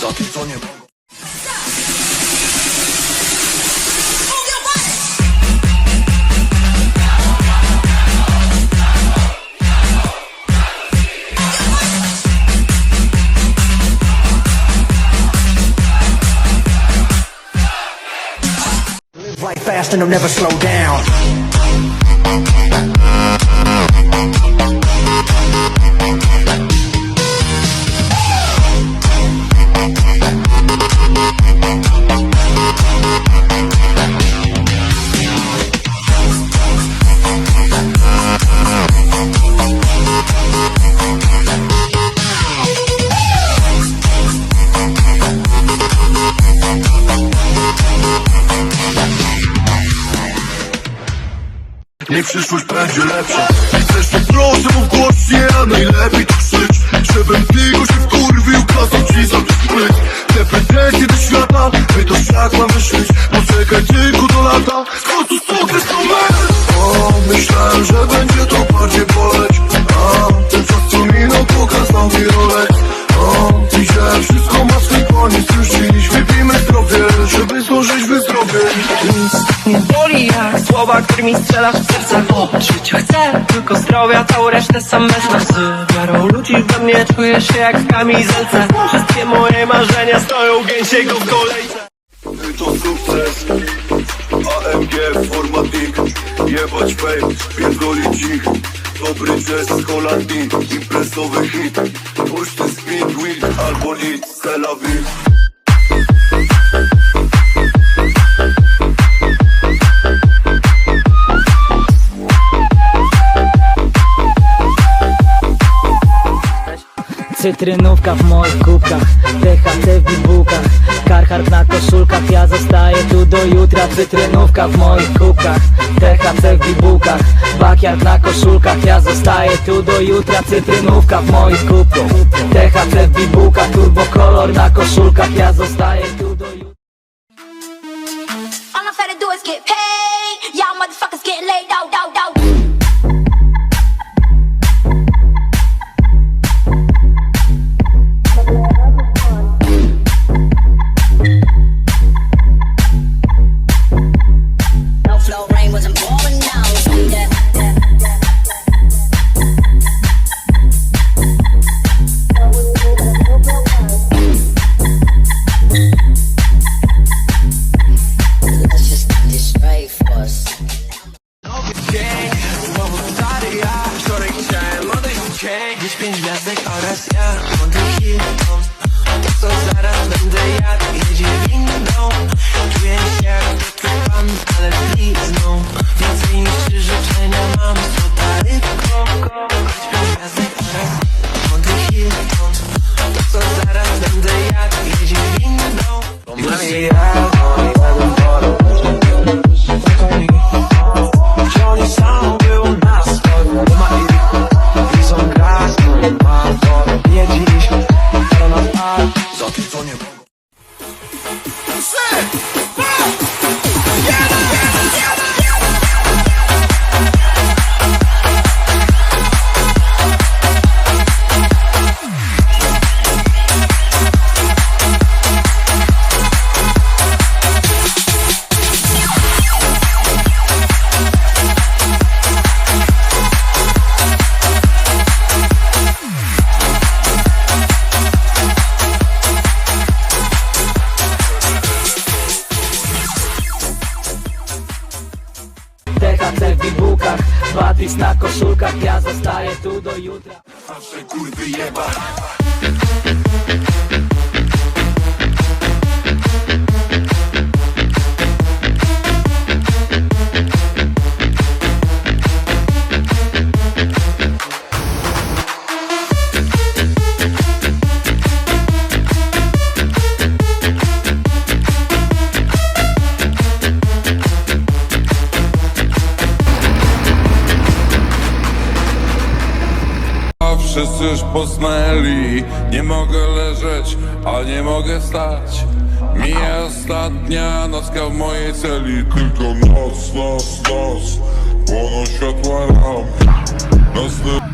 Za tym co nie mogą and I'll never slow down. Niech przyszłość będzie lepsza. Chcesz to proszę mów głośniej, a najlepiej to krzycz Żebym tylko się wkurwił, kazał ci za to spryt Te pretensje do świata, my to świat mam wyszlić. Poczekaj tylko do lata, w końcu stuknę to O, myślałem, że będzie to bardziej boleć. A, ten czas co minął, pokazał mi rolę. O, dzisiaj wszystko ma swój koniec. Już dziś wypijmy zdrowie, żeby zdążyć Nic jak słowa, którymi strzelasz w serce. Bo życia chcę, tylko zdrowia, całą resztę sam wezmę. Z wiarą ludzi we mnie czuję się jak w kamizelce. Wszystkie moje marzenia stoją gęsiego w kolejce. To sukces. AMG formatik. Jebać fame, pierdolić Dobry jazz z Holandii Imprezowy hit. Puszty speed wheel Albo nic, Tel Cytrynówka w moich kubkach THC w bibułkach Karhart na koszulkach Ja zostaję tu do jutra Cytrynówka w moich kubkach THC w bibułkach Bakiard na koszulkach Ja zostaję tu do jutra Cytrynówka w moich kubkach THC w bibułkach Turbo kolor na koszulkach Ja zostaję tu do jutra All I'm finna do is get paid. Pięć, pięć gwiazdek oraz ja Mądry Hilton To co zaraz będę jadł Jedzie windą. Czuję się jak Piotr Pan Ale blizną. Więcej niż trzy życzenia mam Złota rybką Pięć, pięć gwiazdek oraz Mądry Hilton To co zaraz będę jadł Jedzie windą. Jedzie ja. Batis na koszulkach, ja zostaję tu do jutra. Wasze kurwy jeba wszyscy już posnęli. Nie mogę leżeć, a nie mogę stać. Mija ostatnia nocka w mojej celi. Tylko noc, noc, noc. Płoną światła lamp Nocny